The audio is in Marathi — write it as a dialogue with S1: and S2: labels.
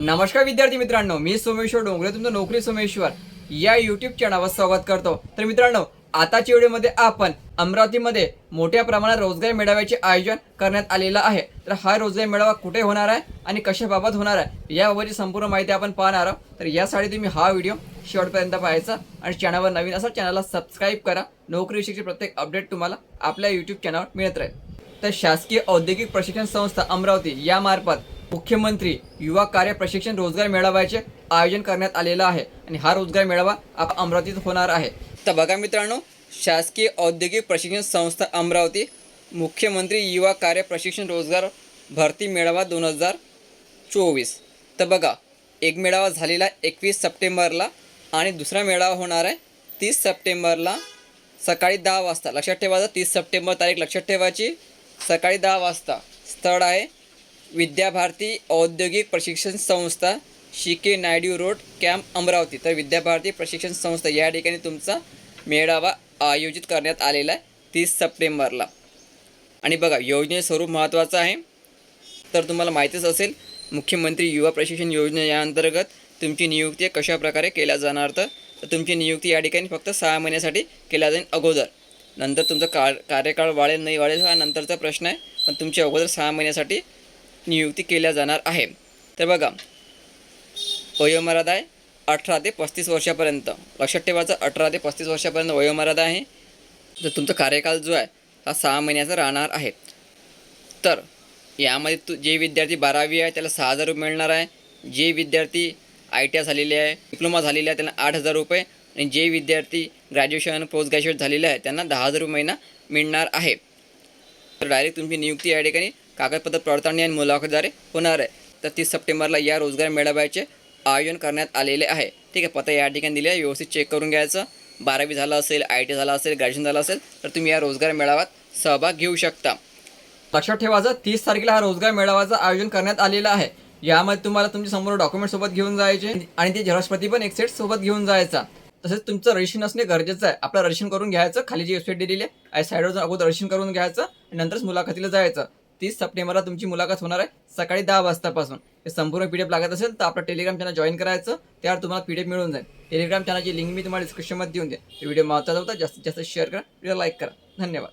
S1: नमस्कार विद्यार्थी मित्रांनो मी सोमेश्वर डोंगरे तुमचं नोकरी सोमेश्वर. या युट्यूब चॅनलवर स्वागत करतो. तर मित्रांनो आताच्या व्हिडिओमध्ये आपण अमरावतीमध्ये मोठ्या प्रमाणात रोजगार मेळाव्याचे आयोजन करण्यात आलेलं आहे. तर हा रोजगार मेळावा कुठे होणार आहे आणि कशाबाबत होणार आहे याबाबतची संपूर्ण माहिती आपण पाहणार आहोत. तर यासाठी तुम्ही हा व्हिडिओ शेवटपर्यंत पाहायचा आणि चॅनलवर नवीन असा चॅनलला सबस्क्राईब करा. नोकरीविषयीची प्रत्येक अपडेट तुम्हाला आपल्या युट्यूब चॅनलवर मिळत राहील. तर शासकीय औद्योगिक प्रशिक्षण संस्था अमरावती यामार्फत मुख्यमंत्री युवा कार्य प्रशिक्षण रोजगार मेळाव्याचे आयोजन करण्यात आलेलं आहे आणि हा रोजगार मेळावा आप अमरावतीत होणार आहे. तर बघा मित्रांनो शासकीय औद्योगिक प्रशिक्षण संस्था अमरावती मुख्यमंत्री युवा कार्य प्रशिक्षण रोजगार भरती मेळावा दोन हजार चोवीस. तर बघा एक मेळावा झालेला एकवीस सप्टेंबरला आणि दुसरा मेळावा होणार आहे तीस सप्टेंबरला सकाळी दहा वाजता. लक्षात ठेवायचं तीस सप्टेंबर तारीख लक्षात ठेवायची. सकाळी दहा वाजता. स्थळ आहे विद्याभारती औद्योगिक प्रशिक्षण संस्था शिके नायडू रोड कॅम्प अमरावती. तर विद्याभारती प्रशिक्षण संस्था या ठिकाणी तुमचा मेळावा आयोजित करण्यात आलेला आहे तीस सप्टेंबरला. आणि बघा योजने स्वरूप महत्त्वाचं आहे. तर तुम्हाला माहितीच असेल मुख्यमंत्री युवा प्रशिक्षण योजना या अंतर्गत तुमची नियुक्ती कशा प्रकारे केल्या जाणार तर तर तुमची नियुक्ती या ठिकाणी फक्त सहा महिन्यासाठी केल्या जाईल अगोदर. नंतर तुमचा कार कार्यकाळ वाढेल नाही वाढेल हा नंतरचा प्रश्न आहे. पण तुमची अगोदर सहा महिन्यासाठी नियुक्ती केल्या जाणार आहे. तर बघा वयोमर्यादा आहे अठरा ते पस्तीस वर्षापर्यंत. लक्षात ठेवायचं अठरा ते पस्तीस वर्षापर्यंत वयोमर्यादा आहे तर तुमचा कार्यकाल जो आहे हा सहा महिन्याचा राहणार आहे. तर यामध्ये तू जे विद्यार्थी बारावी आहे त्याला सहा हजार रुपये मिळणार आहे. जे विद्यार्थी आय टी आय झालेले आहे डिप्लोमा झालेले आहे त्यांना आठ हजार रुपये. आणि जे विद्यार्थी ग्रॅज्युएशन पोस्ट ग्रॅज्युएट झालेले आहे त्यांना दहा हजार रुपये महिना मिळणार आहे. तर डायरेक्ट तुमची नियुक्ती या ठिकाणी कागदपत्र पडताळणी आणि मुलाखतद्वारे होणार आहे. तर तीस सप्टेंबरला या रोजगार मेळाव्याचे आयोजन करण्यात आलेले आहे. ठीक आहे पत्ता या ठिकाणी दिले आहे. व्यवस्थित चेक करून घ्यायचं. बारावी झालं असेल आय टी झालं असेल ग्रॅज्युएशन झालं असेल तर तुम्ही या रोजगार मेळाव्यात सहभाग घेऊ शकता. लक्षात ठेवायचं तीस तारखेला हा रोजगार मेळाव्याचं आयोजन करण्यात आलेलं आहे. यामध्ये तुम्हाला तुमचे समोर डॉक्युमेंट सोबत घेऊन जायचे आणि ते झेरॉक्सप्रती पण एक सेट सोबत घेऊन जायचा. तसेच तुमचं रजिस्ट्रेशन असणे गरजेचं आहे. आपलं रजिस्ट्रेशन करून घ्यायचं. खाली जी वेबसाईट दिलेली आहे. साईडवर अगोदर रजिस्ट्रेशन करून घ्यायचं आणि नंतरच मुलाखतीला जायचं. तीस सप्टेंबरला तुमची मुलाखत होणार आहे सकाळी दहा वाजतापासून. हे संपूर्ण पी डी एफ लागत असेल तर आपलं टेलिग्राम चॅनल जॉईन करायचं त्यावर तुम्हाला पी डी एफ मिळून जाईल. टेलिग्राम चॅनलची लिंक मी तुम्हाला डिस्क्रिप्शनमध्ये देऊन दे व्हिडिओ महत्त्वाचा होता जास्तीत जास्त शेअर करा व्हिडिओ लाईक करा. धन्यवाद.